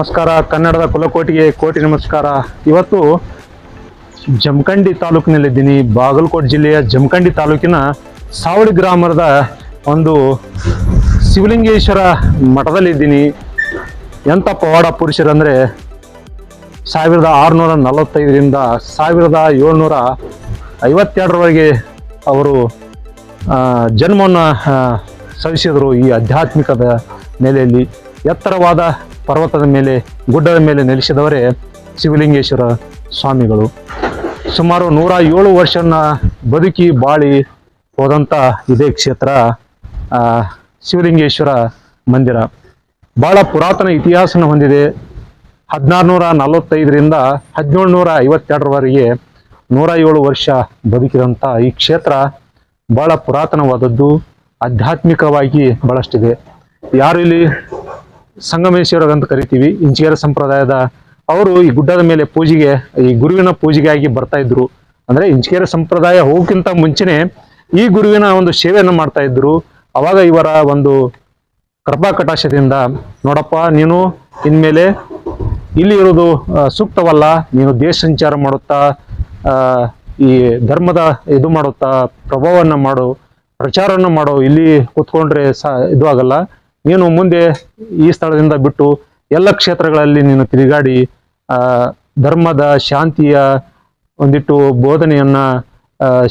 ನಮಸ್ಕಾರ. ಕನ್ನಡದ ಕುಲಕೋಟಿಗೆ ಕೋಟಿ ನಮಸ್ಕಾರ. ಇವತ್ತು ಜಮಖಂಡಿ ತಾಲೂಕಿನಲ್ಲಿದ್ದೀನಿ. ಬಾಗಲಕೋಟೆ ಜಿಲ್ಲೆಯ ಜಮಖಂಡಿ ತಾಲೂಕಿನ ಸಾವಳಿ ಗ್ರಾಮದ ಒಂದು ಶಿವಲಿಂಗೇಶ್ವರ ಮಠದಲ್ಲಿದ್ದೀನಿ. ಎಂಥ ಪವಾಡ ಪುರುಷರಂದರೆ ಸಾವಿರದ ಆರುನೂರ ನಲವತ್ತೈದರಿಂದ ಸಾವಿರದ ಏಳ್ನೂರ ಐವತ್ತೆರಡರವರೆಗೆ ಅವರು ಜನ್ಮವನ್ನು ಸವಿಸಿದರು ಈ ಆಧ್ಯಾತ್ಮಿಕದ ನೆಲೆಯಲ್ಲಿ ಎತ್ತರವಾದ ಪರ್ವತದ ಮೇಲೆ, ಗುಡ್ಡದ ಮೇಲೆ ನೆಲೆಸಿದವರೇ ಶಿವಲಿಂಗೇಶ್ವರ ಸ್ವಾಮಿಗಳು. ಸುಮಾರು ನೂರ ಏಳು ವರ್ಷನ ಬದುಕಿ ಬಾಳಿ ಹೋದಂಥ ಇದೇ ಕ್ಷೇತ್ರ ಶಿವಲಿಂಗೇಶ್ವರ ಮಂದಿರ. ಬಹಳ ಪುರಾತನ ಇತಿಹಾಸನ ಹೊಂದಿದೆ. ಹದಿನಾರುನೂರ ನಲವತ್ತೈದರಿಂದ ಹದಿನೇಳು ನೂರ ಐವತ್ತೆರಡರವರೆಗೆ ನೂರ ಏಳು ವರ್ಷ ಬದುಕಿದಂಥ ಈ ಕ್ಷೇತ್ರ ಬಹಳ ಪುರಾತನವಾದದ್ದು, ಆಧ್ಯಾತ್ಮಿಕವಾಗಿ ಬಹಳಷ್ಟಿದೆ ಯಾರು ಇಲ್ಲಿ ಸಂಗಮೇಶ್ವರ ಅಂತ ಕರಿತೀವಿ, ಇಂಚಿಗೆರ ಸಂಪ್ರದಾಯದ ಅವರು ಈ ಗುಡ್ಡದ ಮೇಲೆ ಪೂಜೆಗೆ, ಈ ಗುರುವಿನ ಪೂಜೆಗಾಗಿ ಬರ್ತಾ ಇದ್ರು. ಅಂದ್ರೆ ಇಂಚಿಗೆರೆ ಸಂಪ್ರದಾಯ ಹೋಗಕ್ಕಿಂತ ಮುಂಚೆನೆ ಈ ಗುರುವಿನ ಒಂದು ಸೇವೆಯನ್ನು ಮಾಡ್ತಾ ಇದ್ರು. ಅವಾಗ ಇವರ ಒಂದು ಕೃಪಾ ಕಟಾಕ್ಷದಿಂದ, ನೋಡಪ್ಪ, ನೀನು ಇನ್ಮೇಲೆ ಇಲ್ಲಿ ಇರೋದು ಸೂಕ್ತವಲ್ಲ, ನೀನು ದೇಶ ಸಂಚಾರ ಮಾಡುತ್ತಾ ಈ ಧರ್ಮದ ಇದು ಮಾಡುತ್ತಾ, ಪ್ರಭಾವವನ್ನು ಮಾಡು, ಪ್ರಚಾರವನ್ನು ಮಾಡು, ಇಲ್ಲಿ ಕೂತ್ಕೊಂಡ್ರೆ ಸ, ಇದು ಆಗಲ್ಲ. ನೀನು ಮುಂದೆ ಈ ಸ್ಥಳದಿಂದ ಬಿಟ್ಟು ಎಲ್ಲ ಕ್ಷೇತ್ರಗಳಲ್ಲಿ ನೀನು ತಿರುಗಾಡಿ ಧರ್ಮದ ಶಾಂತಿಯ ಒಂದಿಟ್ಟು ಬೋಧನೆಯನ್ನ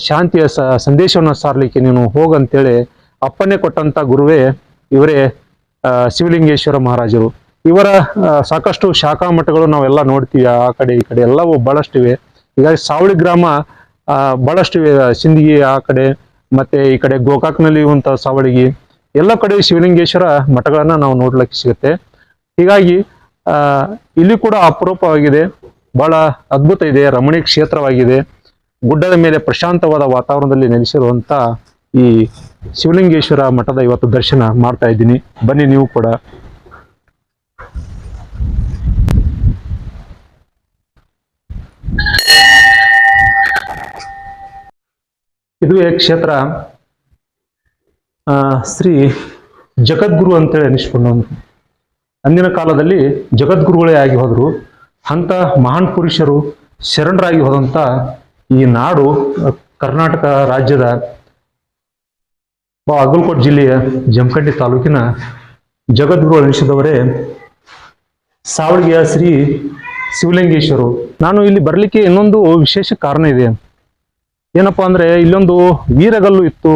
ಶಾಂತಿಯ ಸಂದೇಶವನ್ನು ಸಾರಲಿಕ್ಕೆ ನೀನು ಹೋಗಂತೇಳಿ ಅಪ್ಪನೆ ಕೊಟ್ಟಂತ ಗುರುವೇ ಇವರೇ ಶಿವಲಿಂಗೇಶ್ವರ ಮಹಾರಾಜರು. ಇವರ ಸಾಕಷ್ಟು ಶಾಖಾ ಮಠಗಳು ನಾವೆಲ್ಲ ನೋಡ್ತೀವಿ, ಆ ಕಡೆ ಈ ಕಡೆ ಎಲ್ಲವೂ ಬಹಳಷ್ಟಿವೆ. ಹೀಗಾಗಿ ಸಾವಳಿ ಗ್ರಾಮ ಬಹಳಷ್ಟು ಬಹಳಷ್ಟಿವೆ, ಸಿಂದಗಿ ಆ ಕಡೆ, ಮತ್ತೆ ಈ ಕಡೆ ಗೋಕಾಕ್ನಲ್ಲಿ ಇರುವಂತ ಸಾವಳಿಗಿ. ಎಲ್ಲ ಕಡೆ ಶಿವಲಿಂಗೇಶ್ವರ ಮಠಗಳನ್ನ ನಾವು ನೋಡ್ಲಿಕ್ಕೆ ಸಿಗುತ್ತೆ. ಹೀಗಾಗಿ ಇಲ್ಲಿ ಕೂಡ ಅಪರೂಪವಾಗಿದೆ. ಬಹಳ ಅದ್ಭುತ ಇದೆ, ರಮಣೀಯ ಕ್ಷೇತ್ರವಾಗಿದೆ. ಗುಡ್ಡದ ಮೇಲೆ ಪ್ರಶಾಂತವಾದ ವಾತಾವರಣದಲ್ಲಿ ನೆಲೆಸಿರುವಂತ ಈ ಶಿವಲಿಂಗೇಶ್ವರ ಮಠದ ಇವತ್ತು ದರ್ಶನ ಮಾಡ್ತಾ ಇದ್ದೀನಿ. ಬನ್ನಿ ನೀವು ಕೂಡ. ಇದುವೇ ಕ್ಷೇತ್ರ. ಶ್ರೀ ಜಗದ್ಗುರು ಅಂತೇಳಿ ಅನಿಸ್ಕೊಂಡವನು ಅಂದಿನ ಕಾಲದಲ್ಲಿ ಜಗದ್ಗುರುಗಳೇ ಆಗಿ ಹೋದರು. ಅಂಥ ಮಹಾನ್ ಪುರುಷರು ಶರಣರಾಗಿ ಹೋದಂಥ ಈ ನಾಡು, ಕರ್ನಾಟಕ ರಾಜ್ಯದ ಬಾಗಲಕೋಟೆ ಜಿಲ್ಲೆಯ ಜಮಖಂಡಿ ತಾಲೂಕಿನ ಜಗದ್ಗುರು ಅನಿಸಿದವರೇ ಸಾವಳಿಗೆಯ ಶ್ರೀ ಶಿವಲಿಂಗೇಶ್ವರು. ನಾನು ಇಲ್ಲಿ ಬರಲಿಕ್ಕೆ ಇನ್ನೊಂದು ವಿಶೇಷ ಕಾರಣ ಇದೆ. ಏನಪ್ಪಾ ಅಂದ್ರೆ ಇಲ್ಲೊಂದು ವೀರಗಲ್ಲು ಇತ್ತು.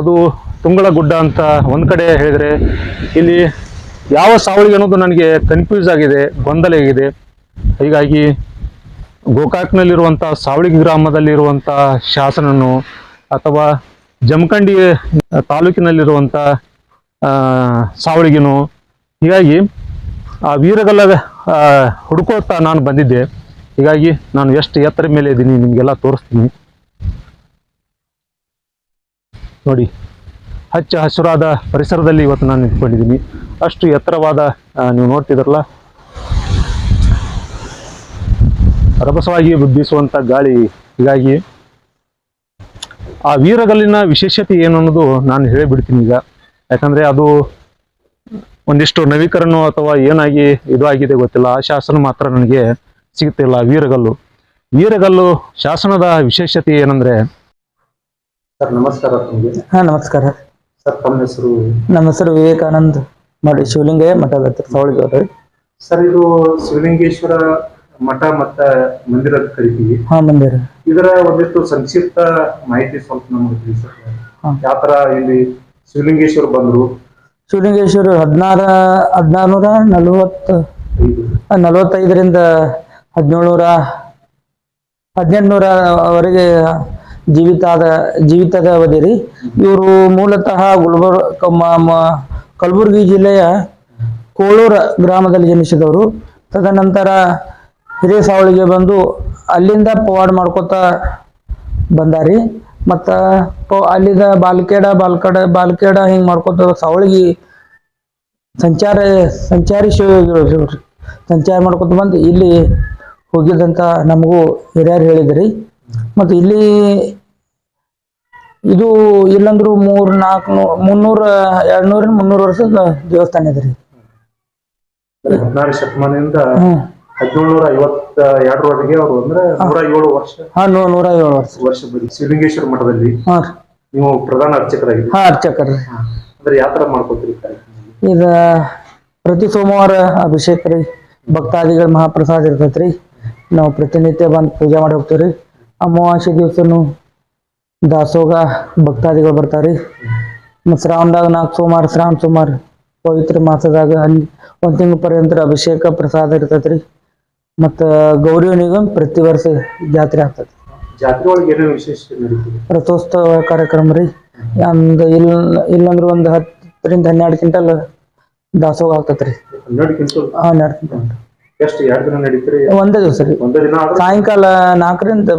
ಅದು ತುಂಗಳ ಗುಡ್ಡ ಅಂತ ಒಂದು ಕಡೆ ಹೇಳಿದ್ರೆ ಇಲ್ಲಿ ಯಾವ ಸಾವಳಿಗೆ ಅನ್ನೋದು ನನಗೆ ಕನ್ಫ್ಯೂಸ್ ಆಗಿದೆ, ಗೊಂದಲ ಆಗಿದೆ. ಹೀಗಾಗಿ ಗೋಕಾಕ್ನಲ್ಲಿರುವಂಥ ಸಾವಳಿಗೆ ಗ್ರಾಮದಲ್ಲಿರುವಂಥ ಶಾಸನನು ಅಥವಾ ಜಮಖಂಡಿ ತಾಲೂಕಿನಲ್ಲಿರುವಂಥ ಸಾವಳಿಗೆನು, ಹೀಗಾಗಿ ಆ ವೀರಗಲ್ಲ ಹುಡುಕೋತಾ ನಾನು ಬಂದಿದ್ದೆ. ಹೀಗಾಗಿ ನಾನು ಎಷ್ಟು ಎತ್ತರ ಮೇಲೆ ಇದ್ದೀನಿ, ನಿಮಗೆಲ್ಲ ತೋರಿಸ್ತೀನಿ. ನೋಡಿ. ಹಚ್ಚ ಹಸಿರಾದ ಪರಿಸರದಲ್ಲಿ ಇವತ್ತು ನಾನು ನಿಂತ್ಕೊಂಡಿದ್ದೀನಿ. ಅಷ್ಟು ಎತ್ತರವಾದ ನೀವು ನೋಡ್ತಿದ್ರಲ್ಲ ರಭಸವಾಗಿ ಬೀಸುವಂತ ಗಾಳಿ. ಹೀಗಾಗಿ ಆ ವೀರಗಲ್ಲಿನ ವಿಶೇಷತೆ ಏನು ಅನ್ನೋದು ನಾನು ಹೇಳಿಬಿಡ್ತೀನಿ ಈಗ. ಯಾಕಂದ್ರೆ ಅದು ಒಂದಿಷ್ಟು ನವೀಕರಣ ಅಥವಾ ಏನಾಗಿ ಇದು ಆಗಿದೆ ಗೊತ್ತಿಲ್ಲ. ಆ ಶಾಸನ ಮಾತ್ರ ನನಗೆ ಸಿಗುತ್ತಿಲ್ಲ ವೀರಗಲ್ಲು. ವೀರಗಲ್ಲು ಶಾಸನದ ವಿಶೇಷತೆ ಏನಂದ್ರೆ ಸರ್ ನಮಸ್ಕಾರ ತಮಗೆ ಹಾ ನಮಸ್ಕಾರ. ಸರ್ ತಮ್ಮ ಹೆಸರು ನಮ್ಮ ಹೆಸರು ವಿವೇಕಾನಂದ್ ಮಾಡಿ ಶಿವಲಿಂಗಯ್ಯ ಮಠದ ಸವಳಿಗೆ ಅವ್ರಿ ಸರ್ ಇದು ಶಿವಲಿಂಗೇಶ್ವರ ಮಠ ಮತ್ತ ಮಂದಿರ ಅಂತ ಕರಿತೀವಿ. ಹಾ ಮಂದಿರ. ಇದರ ಒಂದಿಷ್ಟು ಸಂಕ್ಷಿಪ್ತ ಮಾಹಿತಿ ಸ್ವಲ್ಪ ನಮಗೆ ತಿಳಿಸಕ್ಕೆ ಹಾ. ಯಾವ ತರ ಇಲ್ಲಿ ಶಿವಲಿಂಗೇಶ್ವರ ಬಂದ್ರು? ಶಿವಲಿಂಗೇಶ್ವರ ಹದಿನಾರ ಹದಿನಾರುನೂರ ನಲವತ್ತು ಐದು. ನಲವತ್ತೈದರಿಂದ ಹದಿನೇಳುನೂರ ಹದಿನೆಂಟುನೂರವರೆಗೆ ಜೀವಿತಾದ, ಜೀವಿತದ ಅವಧಿ ರೀ ಇವರು ಮೂಲತಃ ಗುಲ್ಬರ್ ಕಲಬುರಗಿ ಜಿಲ್ಲೆಯ ಕೋಳೂರ ಗ್ರಾಮದಲ್ಲಿ ಜನಿಸಿದವರು ತದನಂತರ ಹಿರೇಸಾವಳಿಗೆ ಬಂದು ಅಲ್ಲಿಂದ ಪವಾಡ್ ಮಾಡ್ಕೋತ ಬಂದಾರಿ ಮತ್ತು ಅಲ್ಲಿದ ಬಾಲ್ಕೇಡ, ಬಾಲ್ಕಡ, ಬಾಲ್ಕೇಡ ಹಿಂಗೆ ಮಾಡ್ಕೋತ ಸಾವಳಿಗೆ ಸಂಚಾರ, ಸಂಚಾರಿ. ಸಂಚಾರ ಮಾಡ್ಕೊತ ಬಂದು ಇಲ್ಲಿ ಹೋಗಿದಂತ ನಮಗೂ ಹಿರಿಯರು ಹೇಳಿದ್ರಿ ಮತ್ತು ಇಲ್ಲಿ ಇದು ಇಲ್ಲಂದ್ರು ಮೂರ್ ನಾಲ್ಕು ಮುನ್ನೂರ ಎರಡ್ನೂರ ಮುನ್ನೂರು ವರ್ಷದ ದೇವಸ್ಥಾನ ಇದೆ ರೀ. ಹದಿನಾರು ಶತಮಾನದಿಂದ ಹದಿನೇಳುನೂರ ಐವತ್ತ ಎರಡರವರೆಗೆ ಅವರು ಅಂದ್ರೆ ನೂರ ಏಳು ವರ್ಷ. ಹಾ ನೂ ನೂರ ಏಳು ವರ್ಷ. ವರ್ಷ ಬರೀ ಶಿವಲಿಂಗೇಶ್ವರ ಮಠದಲ್ಲಿ ಹಾ ರೀ. ನೀವು ಪ್ರಧಾನ ಅರ್ಚಕರಾಗಿದ್ದೀರಿ. ಹಾ ಅರ್ಚಕರ್. ರೀ ಅಂದ್ರೆ ಯಾವ ತರ ಮಾಡ್ಕೊತೀರಿ ಕಾರ್ಯಕ್ರಮ ಇದ ಪ್ರತಿ ಸೋಮವಾರ ಅಭಿಷೇಕ ರೀ. ಭಕ್ತಾದಿಗಳ ಮಹಾಪ್ರಸಾದ ಇರ್ತೈತ್ರಿ. ನಾವು ಪ್ರತಿನಿತ್ಯ ಬಂದು ಪೂಜೆ ಮಾಡಿ ಹೋಗ್ತೀವಿ ಅಮಾವಾಸ್ಯ ದಿವಸನು ದಾಸೋಗ ಭಕ್ತಾದಿಗಳು ಬರ್ತಾರೆ ಮತ್ತು ಶ್ರಾವಣದಾಗ ನಾಲ್ಕು ಸೋಮವಾರ ಶ್ರಾವಣ ಸೋಮವಾರ ಪವಿತ್ರ ಮಾಸದಾಗ ಅಲ್ಲಿ ಒಂದು ತಿಂಗಳ ಪರ್ಯಂತ ಅಭಿಷೇಕ ಪ್ರಸಾದ ಇರ್ತೈತ್ರಿ. ಮತ್ತು ಗೌರಿಯವನಿಗೆ ಪ್ರತಿ ವರ್ಷ ಜಾತ್ರೆ ಆಗ್ತೈತಿ. ನಡೀತದೆ? ರಥೋತ್ಸವ ಕಾರ್ಯಕ್ರಮ ರೀ. ಒಂದು ಇಲ್ಲ ಇಲ್ಲಂದ್ರೆ ಒಂದು ಹತ್ತರಿಂದ ಹನ್ನೆರಡು ಕ್ವಿಂಟಲ್ ದಾಸೋಗ ಆಗ್ತೈತ್ರಿ. ರೀ ಹನ್ನೆರಡು ಕ್ವಿಂಟಲ್. ಒಂದೇ ದಿವಸ ರೀ. ಸಾಯಂಕಾಲ ನಾಲ್ಕರಿಂದ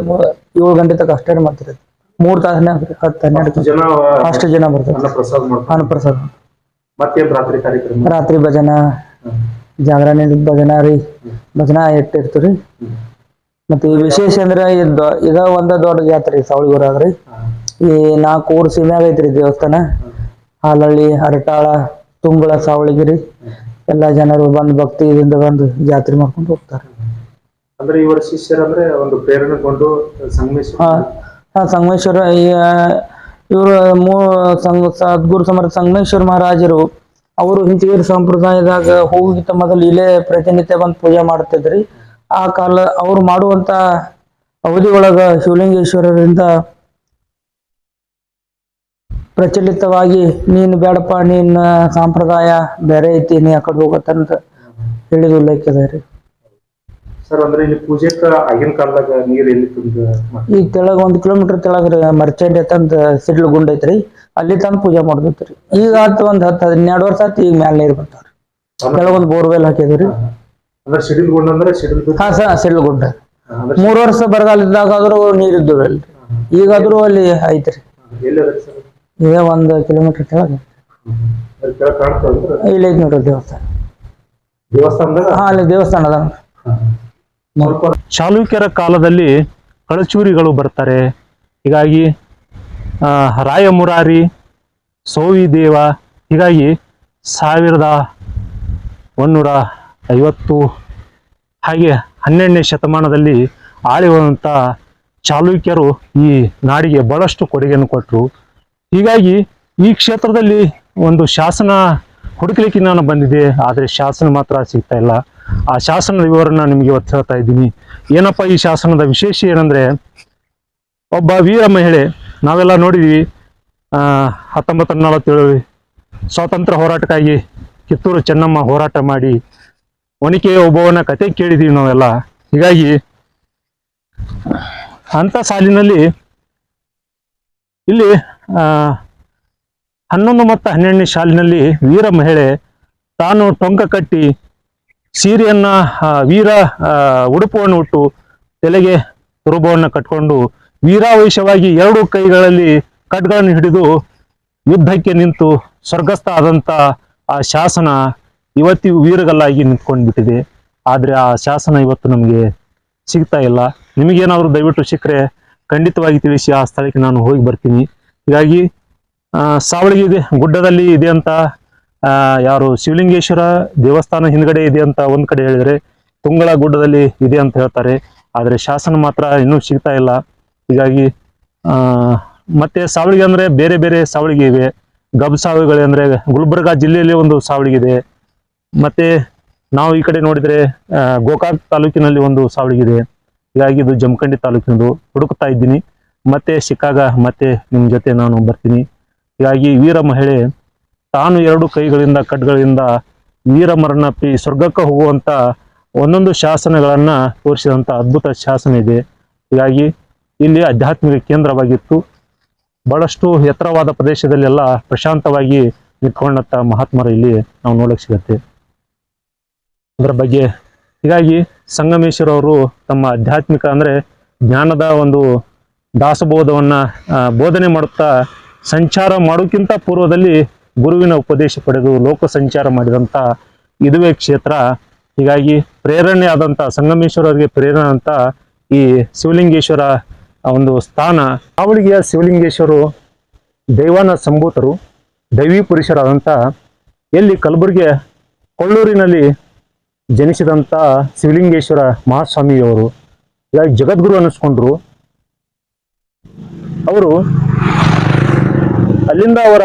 ಏಳು ಗಂಟೆ ತನಕ ಅಷ್ಟೇ ಮಾಡ್ತೀರಿ ಮೂರು ತಾಸನೇ ಹತ್ತು ಹನ್ನೆರಡು ಜನ ಅಷ್ಟು ಜನ ಬರ್ತಾರೆ. ಪ್ರಸಾದ ಅನ್ನಪ್ರಸಾದ. ಮತ್ತೇನ್ ರಾತ್ರಿ ಕಾರ್ಯಕ್ರಮ? ರಾತ್ರಿ ಭಜನ. ಜಾಗರಣೆ ಭಜನ ರೀ. ಭಜನ ಇಟ್ಟಿರ್ತೀವಿ ರೀ. ಮತ್ತೆ ಈ ವಿಶೇಷ ಅಂದ್ರೆ ಇದ ಇದ ಒಂದ ದೊಡ್ಡ ಜಾತ್ರೆ ರೀ ಸಾವಳಿ ಊರಾಗ್ರಿ ಈ ನಾಲ್ಕು ಊರು ಸೀಮ್ಯಾಗ ಐತ್ರಿ ದೇವಸ್ಥಾನ. ಹಾಲಳ್ಳಿ ಹರಟಾಳ ತುಂಬಳ ಸಾವಳಿಗಿರಿ. ಎಲ್ಲಾ ಜನರು ಬಂದು ಭಕ್ತಿಯಿಂದ ಬಂದು ಜಾತ್ರೆ ಮಾಡ್ಕೊಂಡು ಹೋಗ್ತಾರೆ. ಅಂದ್ರೆ ಇವರ ಶಿಷ್ಯರಂದ್ರೆ ಒಂದು ಪ್ರೇರಣೆಗೊಂಡು ಸಂಗಮೇಶ್ವರ ಸಂಗಮೇಶ್ವರ ಇವರು ಮೂ, ಸಂಗ, ಸದ್ಗುರು ಸಮರ್ಥ ಸಂಗಮೇಶ್ವರ ಮಹಾರಾಜರು, ಅವರು ಹಿಂಚಗೇರಿ ಸಂಪ್ರದಾಯದಾಗ ಹೋಗಿತ್ತ ಮೊದಲು ಇಲ್ಲೇ ಪ್ರತಿನಿತ್ಯ ಬಂದು ಪೂಜೆ ಮಾಡ್ತಿದ್ರಿ ಆ ಕಾಲ ಅವ್ರು ಮಾಡುವಂತ ಅವಧಿ ಒಳಗ ಶಿವಲಿಂಗೇಶ್ವರರಿಂದ ಪ್ರಚಲಿತವಾಗಿ, ನೀನು ಬೇಡಪ್ಪ ನಿನ್ನ ಸಂಪ್ರದಾಯ ಬೇರೆ ಐತಿ, ನೀ ಆ ಕಡೆ ಹೋಗತ್ತಂತ ಹೇಳಿದ ರೀ. ಸರ್ ಅಂದ್ರೆ ಇಲ್ಲಿ ಆಗಿನ ಕಾಲದಾಗ ನೀರ್ ಎಲ್ಲಿ ತುಂಬ ಈ ಕೆಳಗ ಒಂದ್ ಕಿಲೋಮೀಟರ್ ಕೆಳಗ ರೀ ಮರ್ಚೆಂಟ್ ತಂದ್ ಸಿಡ್ಲು ಗುಂಡ್ ಐತ್ರಿ ಅಲ್ಲಿ ತಂದ್ ಪೂಜೆ ಮಾಡ್ಬೇಕ್ರಿ. ಈಗ ಹತ್ತು ಒಂದ್ ಹತ್ತು ಹನ್ನೆರಡು ವರ್ಷ ಆತ್ ಈಗ ಮ್ಯಾಲ ನೀರ್ ಬರ್ತಾವ್ರಿ. ಕೆಳಗ ಒಂದ್ ಬೋರ್ವೆಲ್ ಹಾಕಿದ್ರಿ ಅಂದ್ರೆ ಸಿಡಿಲ್ ಗುಂಡ ಅಂದ್ರೆ ಸಿಡಿಲ್ ಹಾ ಸರ್ ಸಿಡ್ಲು ಗುಂಡ. ಮೂರ್ ವರ್ಷ ಬರಗಾಲ ಇದ್ದಾಗ ಆದ್ರೂ ನೀರ್ ಇದ್ದವ್ರಿ ಅಲ್ಲಿ. ಈಗಾದ್ರೂ ಅಲ್ಲಿ ಐತ್ರಿ. ಎಲ್ಲಿ ಸರ್? ಈಗ ಒಂದ್ ಕಿಲೋಮೀಟರ್ ಕೆಳಗ ಅಲ್ಲಿ ಇಲ್ಲಿ ಐತಿ ನೋಡ್ರಿ ದೇವಸ್ಥಾನ. ದೇವಸ್ಥಾನದಾಗ? ಹಾ ಅಲ್ಲಿ ದೇವಸ್ಥಾನ ಅದ. ಚಾಲುಕ್ಯರ ಕಾಲದಲ್ಲಿ ಕಳಚೂರಿಗಳು ಬರ್ತಾರೆ. ಹೀಗಾಗಿ ರಾಯ ರಾಯಮುರಾರಿ ಸೋವಿ ದೇವ, ಹೀಗಾಗಿ ಸಾವಿರದ ಒಂದೂರ ಐವತ್ತು ಹಾಗೆ ಹನ್ನೆರಡನೇ ಶತಮಾನದಲ್ಲಿ ಆಳಿರುವಂಥ ಚಾಲುಕ್ಯರು ಈ ನಾಡಿಗೆ ಬಹಳಷ್ಟು ಕೊಡುಗೆಯನ್ನು ಕೊಟ್ಟರು ಹೀಗಾಗಿ ಈ ಕ್ಷೇತ್ರದಲ್ಲಿ ಒಂದು ಶಾಸನ ಹುಡುಕಲಿಕ್ಕೆ ನಾನು ಬಂದಿದೆ ಆದರೆ ಶಾಸನ ಮಾತ್ರ ಸಿಗ್ತಾ ಇಲ್ಲ. ಆ ಶಾಸನದ ವಿವರನ ನಿಮಗೆ ಇವತ್ತು ಹೇಳ್ತಾ ಇದ್ದೀನಿ. ಏನಪ್ಪ ಈ ಶಾಸನದ ವಿಶೇಷ ಏನಂದ್ರೆ, ಒಬ್ಬ ವೀರ ಮಹಿಳೆ, ನಾವೆಲ್ಲ ನೋಡಿದ್ವಿ ಹತ್ತೊಂಬತ್ತು ನಲವತ್ತೇಳು ಸ್ವಾತಂತ್ರ್ಯ ಹೋರಾಟಕ್ಕಾಗಿ ಕಿತ್ತೂರು ಚೆನ್ನಮ್ಮ ಹೋರಾಟ ಮಾಡಿ ವನಿಕೆ ಒಬ್ಬವನ ಕತೆ ಕೇಳಿದೀವಿ ನಾವೆಲ್ಲ. ಹೀಗಾಗಿ, ಅಂಥ ಸಾಲಿನಲ್ಲಿ ಇಲ್ಲಿ ಹನ್ನೊಂದು ಮತ್ತು ಹನ್ನೆರಡನೇ ಸಾಲಿನಲ್ಲಿ ವೀರ ಮಹಿಳೆ ತಾನು ಟೊಂಕ ಕಟ್ಟಿ ಸೀರೆಯನ್ನ ವೀರ ಉಡುಪುವನ್ನು ಉಟ್ಟು ತಲೆಗೆ ತುರುಬವನ್ನು ಕಟ್ಕೊಂಡು ವೀರಾವೇಶವಾಗಿ ಎರಡು ಕೈಗಳಲ್ಲಿ ಕಡ್ಗಳನ್ನು ಹಿಡಿದು ಯುದ್ಧಕ್ಕೆ ನಿಂತು ಸ್ವರ್ಗಸ್ಥ ಆದಂತ ಆ ಶಾಸನ ಇವತ್ತಿಗೂ ವೀರಗಲ್ಲಾಗಿ ನಿಂತ್ಕೊಂಡ್ಬಿಟ್ಟಿದೆ. ಆದ್ರೆ ಆ ಶಾಸನ ಇವತ್ತು ನಮಗೆ ಸಿಗ್ತಾ ಇಲ್ಲ. ನಿಮಗೇನಾದರೂ ದಯವಿಟ್ಟು ಸಿಕ್ಕರೆ ಖಂಡಿತವಾಗಿ ತಿಳಿಸಿ, ಆ ಸ್ಥಳಕ್ಕೆ ನಾನು ಹೋಗಿ ಬರ್ತೀನಿ. ಹೀಗಾಗಿ ಸಾವಳಿಗೆ ಗುಡ್ಡದಲ್ಲಿ ಇದೆ ಅಂತ ಯಾರು ಶಿವಲಿಂಗೇಶ್ವರ ದೇವಸ್ಥಾನ ಹಿಂದ್ಗಡೆ ಇದೆ ಅಂತ ಒಂದ್ ಕಡೆ ಹೇಳಿದ್ರೆ ತುಂಗಳ ಗುಡ್ಡದಲ್ಲಿ ಇದೆ ಅಂತ ಹೇಳ್ತಾರೆ. ಆದ್ರೆ ಶಾಸನ ಮಾತ್ರ ಇನ್ನೂ ಸಿಗ್ತಾ ಇಲ್ಲ. ಹೀಗಾಗಿ ಮತ್ತೆ ಸಾವಳಿಗೆ ಅಂದ್ರೆ ಬೇರೆ ಬೇರೆ ಸಾವಳಿಗೆ ಇವೆ. ಗಬ್ ಸಾವಳಿಗಳು ಅಂದ್ರೆ ಗುಲ್ಬರ್ಗಾ ಜಿಲ್ಲೆಯಲ್ಲಿ ಒಂದು ಸಾವಳಿಗೆ ಇದೆ ಮತ್ತೆ ನಾವು ಈ ಕಡೆ ನೋಡಿದ್ರೆ ಗೋಕಾಕ್ ತಾಲೂಕಿನಲ್ಲಿ ಒಂದು ಸಾವಳಿಗೆ ಇದೆ ಹೀಗಾಗಿ ಇದು ಜಮಖಂಡಿ ತಾಲೂಕಿನದು. ಹುಡುಕ್ತಾ ಇದ್ದೀನಿ. ಮತ್ತೆ ಸಿಕ್ಕಾಗ ಮತ್ತೆ ನಿಮ್ ಜೊತೆ ನಾನು ಬರ್ತೀನಿ. ಹೀಗಾಗಿ ವೀರ ಮಹಿಳೆ ತಾನು ಎರಡು ಕೈಗಳಿಂದ ಖಡ್ಗಳಿಂದ ವೀರ ಮರಣಪ್ಪಿ ಸ್ವರ್ಗಕ್ಕೆ ಹೋಗುವಂತ ಒಂದೊಂದು ಶಾಸನಗಳನ್ನ ತೋರಿಸಿದಂತ ಅದ್ಭುತ ಶಾಸನ ಇದೆ. ಹೀಗಾಗಿ ಇಲ್ಲಿ ಆಧ್ಯಾತ್ಮಿಕ ಕೇಂದ್ರವಾಗಿತ್ತು. ಬಹಳಷ್ಟು ಎತ್ತರವಾದ ಪ್ರದೇಶದಲ್ಲೆಲ್ಲ ಪ್ರಶಾಂತವಾಗಿ ನಿಂತ್ಕೊಂಡಂತ ಮಹಾತ್ಮರು ಇಲ್ಲಿ ನಾವು ನೋಡಕ್ ಸಿಗತ್ತೆ. ಅದರ ಬಗ್ಗೆ ಹೀಗಾಗಿ ಸಂಗಮೇಶ್ವರ ಅವರು ತಮ್ಮ ಆಧ್ಯಾತ್ಮಿಕ ಅಂದ್ರೆ ಜ್ಞಾನದ ಒಂದು ದಾಸಬೋಧವನ್ನ ಬೋಧನೆ ಮಾಡುತ್ತಾ ಸಂಚಾರ ಮಾಡೋಕ್ಕಿಂತ ಪೂರ್ವದಲ್ಲಿ ಗುರುವಿನ ಉಪದೇಶ ಪಡೆದು ಲೋಕ ಸಂಚಾರ ಮಾಡಿದಂತ ಇದುವೆ ಕ್ಷೇತ್ರ. ಹೀಗಾಗಿ ಪ್ರೇರಣೆ ಆದಂತ ಸಂಗಮೇಶ್ವರರಿಗೆ ಪ್ರೇರಣೆ ಅಂತ ಈ ಶಿವಲಿಂಗೇಶ್ವರ ಒಂದು ಸ್ಥಾನ. ಅವಳಿಗೆಯ ಶಿವಲಿಂಗೇಶ್ವರು ದೈವಾನ ಸಂಭೂತರು, ದೈವಿ ಪುರುಷರಾದಂಥ ಎಲ್ಲಿ ಕಲಬುರಗಿ ಕೊಳ್ಳೂರಿನಲ್ಲಿ ಜನಿಸಿದಂಥ ಶಿವಲಿಂಗೇಶ್ವರ ಮಹಾಸ್ವಾಮಿಯವರು. ಹೀಗಾಗಿ ಜಗದ್ಗುರು ಅನ್ನಿಸ್ಕೊಂಡ್ರು. ಅವರು ಅಲ್ಲಿಂದ ಅವರ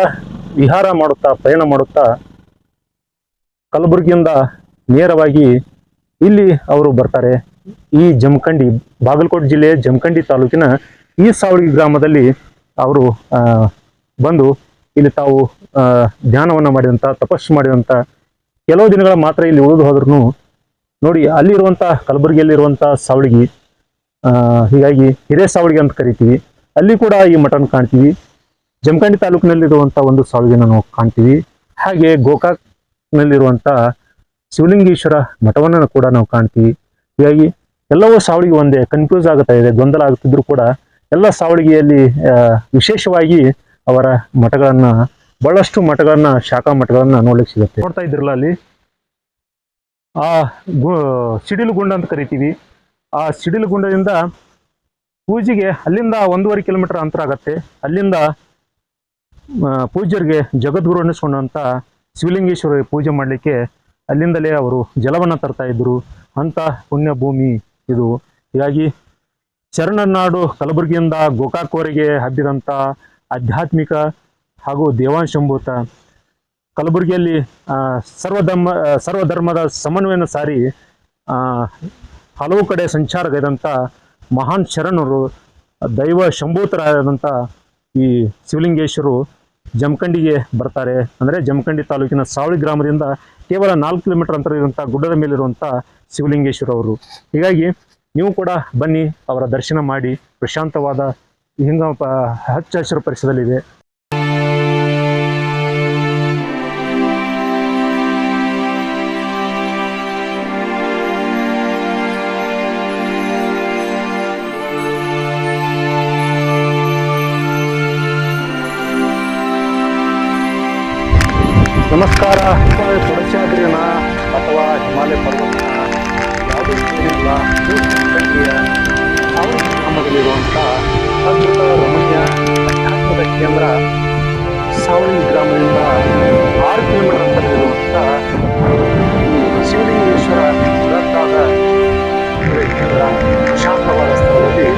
ವಿಹಾರ ಮಾಡುತ್ತಾ ಪ್ರಯಾಣ ಮಾಡುತ್ತಾ, ಕಲಬುರಗಿಯಿಂದ ನೇರವಾಗಿ ಇಲ್ಲಿ ಅವರು ಬರ್ತಾರೆ. ಈ ಜಮಖಂಡಿ, ಬಾಗಲಕೋಟೆ ಜಿಲ್ಲೆಯ ಜಮಖಂಡಿ ತಾಲೂಕಿನ ಈ ಸಾವಳಗಿ ಗ್ರಾಮದಲ್ಲಿ ಅವರು ಬಂದು ಇಲ್ಲಿ ತಾವು ಧ್ಯಾನವನ್ನು ಮಾಡಿದಂತ, ತಪಸ್ಸು ಮಾಡಿದಂಥ ಕೆಲವು ದಿನಗಳ ಮಾತ್ರ ಇಲ್ಲಿ ಉಳಿದು ಹೋದ್ರೂ ನೋಡಿ ಅಲ್ಲಿರುವಂಥ ಕಲಬುರಗಿಯಲ್ಲಿರುವಂಥ ಸಾವಳಗಿ ಹೀಗಾಗಿ ಹಿರೇ ಸಾವಳಿಗೆ ಅಂತ ಕರಿತೀವಿ. ಅಲ್ಲಿ ಕೂಡ ಈ ಮಠನ ಕಾಣ್ತೀವಿ. ಜಮಖಂಡಿ ತಾಲೂಕಿನಲ್ಲಿರುವಂತಹ ಒಂದು ಸಾವಳಿಗೆನ ನಾವು ಕಾಣ್ತೀವಿ. ಹಾಗೆ ಗೋಕಾಕ್ನಲ್ಲಿರುವಂತ ಶಿವಲಿಂಗೇಶ್ವರ ಮಠವನ್ನು ಕೂಡ ನಾವು ಕಾಣ್ತೀವಿ. ಹೀಗಾಗಿ ಎಲ್ಲವೂ ಸಾವಳಿಗೆ ಒಂದೇ ಕನ್ಫ್ಯೂಸ್ ಆಗ್ತಾ ಇದೆ, ಗೊಂದಲ ಆಗುತ್ತಿದ್ರು ಕೂಡ ಎಲ್ಲ ಸಾವಳಿಗೆಯಲ್ಲಿ ವಿಶೇಷವಾಗಿ ಅವರ ಮಠಗಳನ್ನ, ಬಹಳಷ್ಟು ಮಠಗಳನ್ನ, ಶಾಖಾ ಮಠಗಳನ್ನ ನೋಡ್ಲಿಕ್ಕೆ ಸಿಗುತ್ತೆ. ನೋಡ್ತಾ ಇದ್ರಲ್ಲ ಅಲ್ಲಿ? ಆ ಸಿಡಿಲು ಗುಂಡ ಅಂತ ಕರಿತೀವಿ. ಆ ಸಿಡಿಲು ಗುಂಡದಿಂದ ಪೂಜೆಗೆ ಅಲ್ಲಿಂದ ಒಂದೂವರೆ ಕಿಲೋಮೀಟರ್ ಅಂತರ ಆಗತ್ತೆ. ಅಲ್ಲಿಂದ ಪೂಜ್ಯರಿಗೆ ಜಗದ್ಗುರು ಅನ್ನಿಸ್ಕೊಂಡಂಥ ಶಿವಲಿಂಗೇಶ್ವರ ಪೂಜೆ ಮಾಡಲಿಕ್ಕೆ ಅಲ್ಲಿಂದಲೇ ಅವರು ಜಲವನ್ನು ತರ್ತಾ ಇದ್ದರು ಅಂಥ ಪುಣ್ಯಭೂಮಿ ಇದು. ಹೀಗಾಗಿ ಶರಣನಾಡು ಕಲಬುರಗಿಯಿಂದ ಗೋಕಾಕ್ವರೆಗೆ ಹಬ್ಬಿದಂಥ ಆಧ್ಯಾತ್ಮಿಕ ಹಾಗೂ ದೇವಾಂಶಂಭೂತ ಕಲಬುರಗಿಯಲ್ಲಿ ಸರ್ವಧರ್ಮ ಸರ್ವಧರ್ಮದ ಸಮನ್ವಯನ ಸಾರಿ ಹಲವು ಕಡೆ ಸಂಚಾರಗೈದಂಥ ಮಹಾನ್ ಶರಣರು, ದೈವ ಶಂಭೂತರಾದಂಥ ಈ ಶಿವಲಿಂಗೇಶ್ವರು ಜಮಖಂಡಿಗೆ ಬರ್ತಾರೆ. ಅಂದರೆ ಜಮಖಂಡಿ ತಾಲೂಕಿನ ಸಾವಳಿ ಗ್ರಾಮದಿಂದ ಕೇವಲ ನಾಲ್ಕು ಕಿಲೋಮೀಟರ್ ಅಂತರ ಇರುವಂಥ ಗುಡ್ಡದ ಮೇಲಿರುವಂಥ ಶಿವಲಿಂಗೇಶ್ವರ ಅವರು. ಹೀಗಾಗಿ ನೀವು ಕೂಡ ಬನ್ನಿ, ಅವರ ದರ್ಶನ ಮಾಡಿ. ಪ್ರಶಾಂತವಾದ ಹಿಂಗ ಹಚ್ಚ ಹಸಿರು ಪರಿಸರದಲ್ಲಿದೆ ನಮಸ್ಕಾರ. ಕೊಡಚಾದ್ರಿನ ಅಥವಾ ಹಿಮಾಲಯ ಪರ್ವತನ ಯಾವುದೇ ಏನಿಲ್ಲ ಗ್ರಾಮದಲ್ಲಿರುವಂಥ ಅದ್ಭುತ ರಮಣೀಯ ಅಧ್ಯಾತ್ಮದ ಕೇಂದ್ರ ಸಾವಣಿ ಗ್ರಾಮದಿಂದ ಆರು ಕಿಲೋಮೀಟರ್ ಅಂತರದಲ್ಲಿರುವಂತಹ ಶಿವಲಿಂಗೇಶ್ವರ ಬೃಹತ್ತಾದ ಶಾಂತವಾದ ಸ್ಥಳದಲ್ಲಿ